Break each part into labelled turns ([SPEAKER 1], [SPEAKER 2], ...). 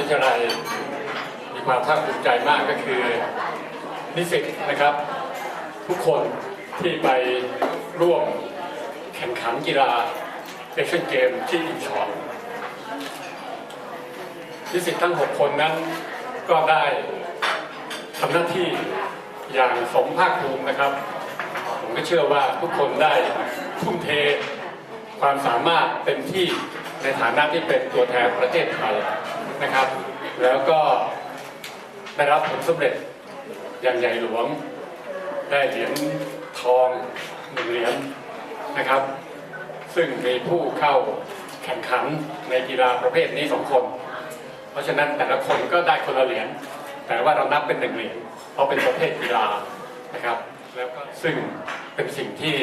[SPEAKER 1] วิทยาลัย มีความภาคภูมิใจมากก็คือนิสิตนะครับ ทุกคนที่ไปร่วมแข่งขันกีฬาเอเชียนเกมที่อินชอนนิสิตทั้ง 6 คนนั้นก็ได้ทำหน้าที่อย่างสมภาคภูมินะครับ ผมก็เชื่อว่าทุกคนได้ทุ่มเทความสามารถเต็มที่ในฐานะที่เป็นตัวแทนประเทศไทย นะครับ แล้วก็ได้รับผลสำเร็จอย่างใหญ่หลวง ได้เหรียญทองหนึ่งเหรียญนะครับ ซึ่งมีผู้เข้าแข่งขันในกีฬาประเภทนี้สองคน เพราะฉะนั้นแต่ละคนก็ได้คนละเหรียญแต่ว่าเรานับเป็นหนึ่งเหรียญเพราะเป็นประเภทกีฬานะครับ แล้วก็ซึ่งเป็นสิ่งที่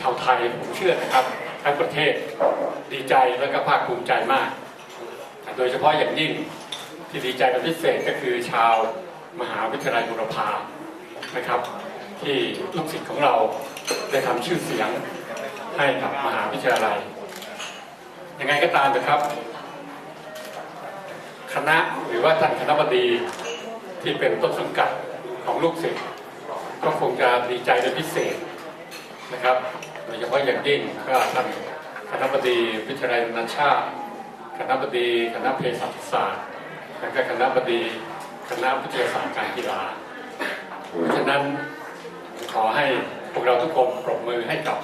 [SPEAKER 1] ชาวไทยผมเชื่อนะครับทั้งประเทศดีใจและก็ภาคภูมิใจมาก โดยเฉพาะอย่างยิ่งที่ดีใจเป็นพิเศษก็คือชาวมหาวิทยาลัยบุรพานะครับ ที่ลูกศิษย์ของเราได้ทำชื่อเสียงให้กับมหาวิทยาลัยยังไงก็ตามนะครับ คณะหรือว่าท่านคณะบดีที่เป็นต้นสังกัดของลูกศิษย์ก็คงจะดีใจเป็นพิเศษนะครับโดยเฉพาะอย่างยิ่งก็ท่านคณะบดีวิทยาลัยนานาชาติ คณะบดีคณะเภสัชศาสตร์และก็คณะบดีคณะวิทยาศาสตร์การกีฬาเพราะฉะนั้นขอให้พวกเราทุกคนปรบมือให้กับ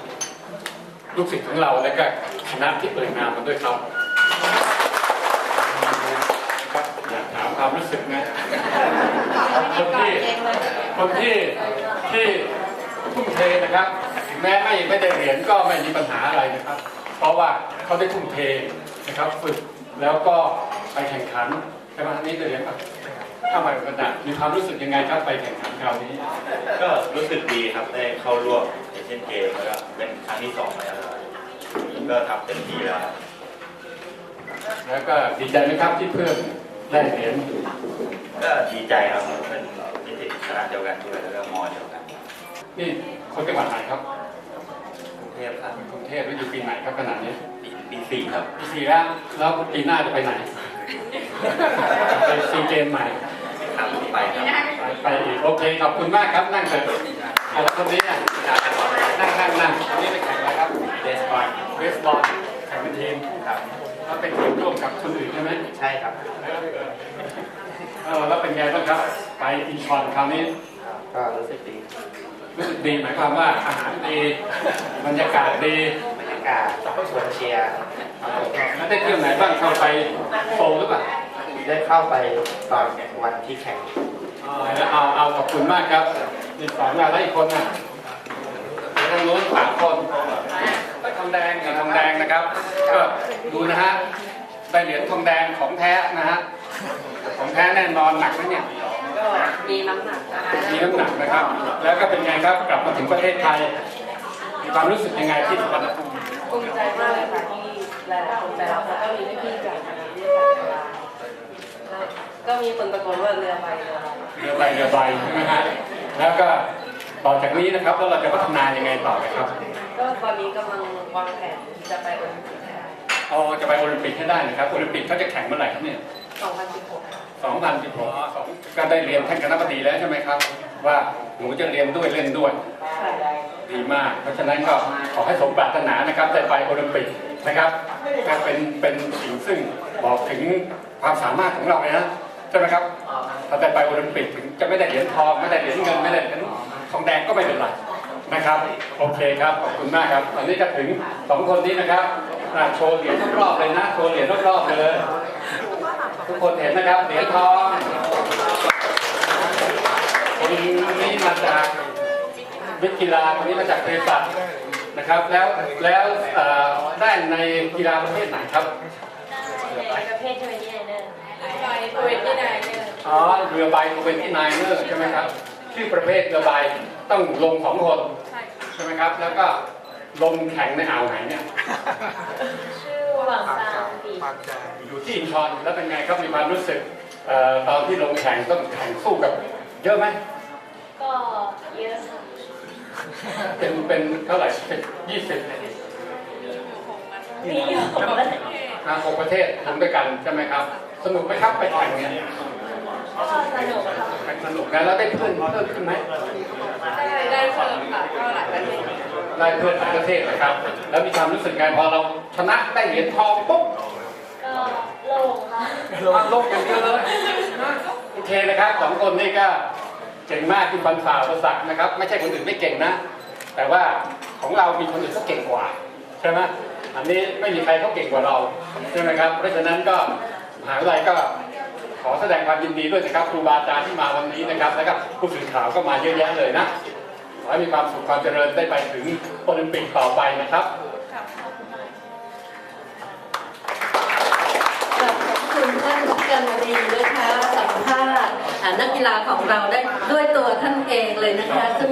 [SPEAKER 1] ลูกศิษย์ของเราและก็คณะที่เอ่ยนามมาด้วยครับครับอยากถามความรู้สึกนะคนที่คนที่ที่ทุ่มเทนะครับ แม้ไม่ไม่ได้เหรียญก็ไม่มีปัญหาอะไรนะครับ เพราะว่าเขาได้ทุ่มเท นะครับฝึกแล้วก็ไปแข่งขันใช่ไหมนี่ได้เหรียญป่ะถ้าไปกันนะมีความรู้สึกยังไงครับไปแข่งขันคราวนี้
[SPEAKER 2] ก็รู้สึกดีครับได้เข้าร่วมเอเชียนเกมแล้วก็เป็นครั้งที่สองแล้วครับก็ทำเต็มที่แล้ว
[SPEAKER 1] แล้วก็ดีใจไหมครับที่เพื่อนได้เหรียญ
[SPEAKER 2] ก็ดีใจครับเป็นนิสิตคณะเดียวกันด้วยแล้วก็มอเดียวกัน
[SPEAKER 1] นี่คนจังหวัดไหนครับ
[SPEAKER 2] กรุงเทพครับ
[SPEAKER 1] กรุงเทพหรืออยู่ปีไหนครับขนาดนี้
[SPEAKER 2] ปีปีสี่ครับ
[SPEAKER 1] ปีสี่แล้วแล้วปีหน้าจะไปไหน ไปซีเกมใหม่
[SPEAKER 2] ครับไปครับ
[SPEAKER 1] ไปไปอีกโอเคขอบคุณมากครับนั่งเถอะเอาละคนนี้อะนั่งนั่งนั่งคนนี้ไปแข่งอะไรครับ
[SPEAKER 2] เดสบอล
[SPEAKER 1] เบสบอลแข่งเป็นทีม
[SPEAKER 2] ครับ
[SPEAKER 1] แล้วเป็นทีมร่วมกับคนอื่นใช่ไหม
[SPEAKER 2] ใช่ครับ
[SPEAKER 1] เออแล้วเป็นไงบ้างครับ ไปอินชอนคราวนี้
[SPEAKER 2] ก็รู้สึกดี
[SPEAKER 1] รู้สึกดีหมายความว่าอาหารดีบรรยากาศดี
[SPEAKER 2] บรรยากาศสวนเชียร์
[SPEAKER 1] แล้วได้เที่ยวไหนบ้างเข้าไปโซลหรือเปล่า
[SPEAKER 2] ได้เข้าไปตอนวันที่แข่ง
[SPEAKER 1] เอาเอาเอาขอบคุณมากครับนี่สองงานแล้วอีกคนน่ะทางโน้นสามคนได้ทองแดงกับทองแดงนะครับ ก็ดูนะฮะได้เหรียญทองแดงของแท้นะฮะของแท้แน่นอนหนักนะเนี่ย
[SPEAKER 3] ก็มีน้ำหนักนะคะ
[SPEAKER 1] มีน้ำหนักนะครับ แล้วก็เป็นไงครับกลับมาถึงประเทศไทยมีความรู้สึกยังไงที่สุวรรณภูมิ
[SPEAKER 3] ภูมิใจมากเลยค่ะที่หลายๆคนไปรับแล้วก็มีพี่ๆจากคณะวิทยาศาสตร์จุฬาแล้วก็มีคนตะโกนว่าเรือใบเรือใบ
[SPEAKER 1] เรือใบเรือใบใช่ไหมฮะแล้วก็ต่อจากนี้นะครับแล้วเราจะพัฒนายังไงต่อนะครับ
[SPEAKER 3] ก็ตอนนี้กำลังวางแผนจะไปโอลิมปิกให้ได้
[SPEAKER 1] อ๋อจะไปโอลิมปิกให้ได้นะครับโอลิมปิกเขาจะแข่งเมื่อไหร่ครับเนี่ย
[SPEAKER 3] 2016ค่ะ
[SPEAKER 1] 2016สองก็ได้เรียนท่านคณะบดีแล้วใช่ไหมครับ ว่าหนูจะเรียนด้วยเล่นด้วย
[SPEAKER 3] ใช่
[SPEAKER 1] ดีมาก เพราะฉะนั้นก็ขอให้สมปรารถนานะครับได้ไปโอลิมปิกนะครับก็เป็นเป็นสิ่งซึ่งบอกถึงความสามารถของเราเลยนะใช่ไหมครับถ้าได้ไปโอลิมปิกถึงจะไม่ได้เหรียญทองไม่ได้เหรียญเงินไม่ได้เหรียญทองแดงก็ไม่เป็นไรนะครับโอเคครับขอบคุณมากครับตอนนี้ก็ถึงสองคนนี้นะครับโชว์เหรียญรอบๆเลยนะโชว์เหรียญรอบๆเลยทุกคนเห็นนะครับเหรียญทองคนนี้มาจาก วิทย์กีฬาคนนี้มาจากเภสัชนะครับ แล้วแล้วเอ่อได้ในกีฬาประเภทไหนครับ
[SPEAKER 3] ประเภทที่เป็นที่ไหนเนอร์ไปเป็นที่ไหนเนอร์
[SPEAKER 1] อ๋อเรือใบเป็นที่นายเนอร์ใช่ไหมครับชื่อประเภทเรือใบต้องลงสองคนใช่ไหมครับ แล้วก็ลงแข่งในอ่าวไหนเนี่ย
[SPEAKER 3] ชื่อหวังซางปี
[SPEAKER 1] อยู่ที่อินชอนแล้วเป็นไงครับมีความรู้สึกเอ่อตอนที่ลงแข่งต้องแข่งสู้กับ เยอะไหม
[SPEAKER 3] ก็เยอะค่ะ
[SPEAKER 1] เป็นเป็นเท่าไหร่สิบยี่สิบ
[SPEAKER 3] มีอยู่
[SPEAKER 1] นะหกประเทศรวมด้วยกันใช่ไหมครับสสนุกไหมครับไปแข่งเนี่ย
[SPEAKER 3] ก็สนุกค่ะ
[SPEAKER 1] ไปสนุกนะแล้วได้เพื่อนเพิ่มขึ้นไหม
[SPEAKER 3] ได้ได้เพิ่มค่ะก็หลายประเทศ
[SPEAKER 1] ได้เพื่อนหลายประเทศนะครับ แล้วมีความรู้สึกไงพอเราชนะได้เหรียญทองปุ๊บ
[SPEAKER 3] ก็โล่งค่ะ
[SPEAKER 1] มาโลกอย่างเดียวเลยนะโอเคนะครับสองคนนี่ก็ เก่งมากที่ฟันฝ่าอุปสรรคนะครับ ไม่ใช่คนอื่นไม่เก่งนะ แต่ว่าของเรามีคนอื่นเขาเก่งกว่าใช่ไหมอันนี้ไม่มีใครเขาเก่งกว่าเราใช่ไหมครับ เพราะฉะนั้นก็มหาวิทยาลัยก็ขอแสดงความยินดีด้วยนะครับครูบาอาจารย์ที่มาวันนี้นะครับแล้วก็ผู้สื่อข่าวก็มาเยอะแยะเลยนะขอให้มีความสุขความเจริญได้ไปถึงโอลิมปิกต่อไปนะครับ
[SPEAKER 4] ขอบคุณท่านกันดีนะคะสัมภาษณ์นักกีฬาของเราได้ ด้วยตัวท่านเองเลยนะคะ ซึ่ง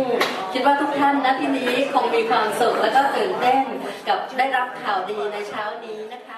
[SPEAKER 4] คิดว่าทุกท่านณที่นี้คงมีความสุขและก็ตื่นเต้นกับได้รับข่าวดีในเช้านี้นะคะ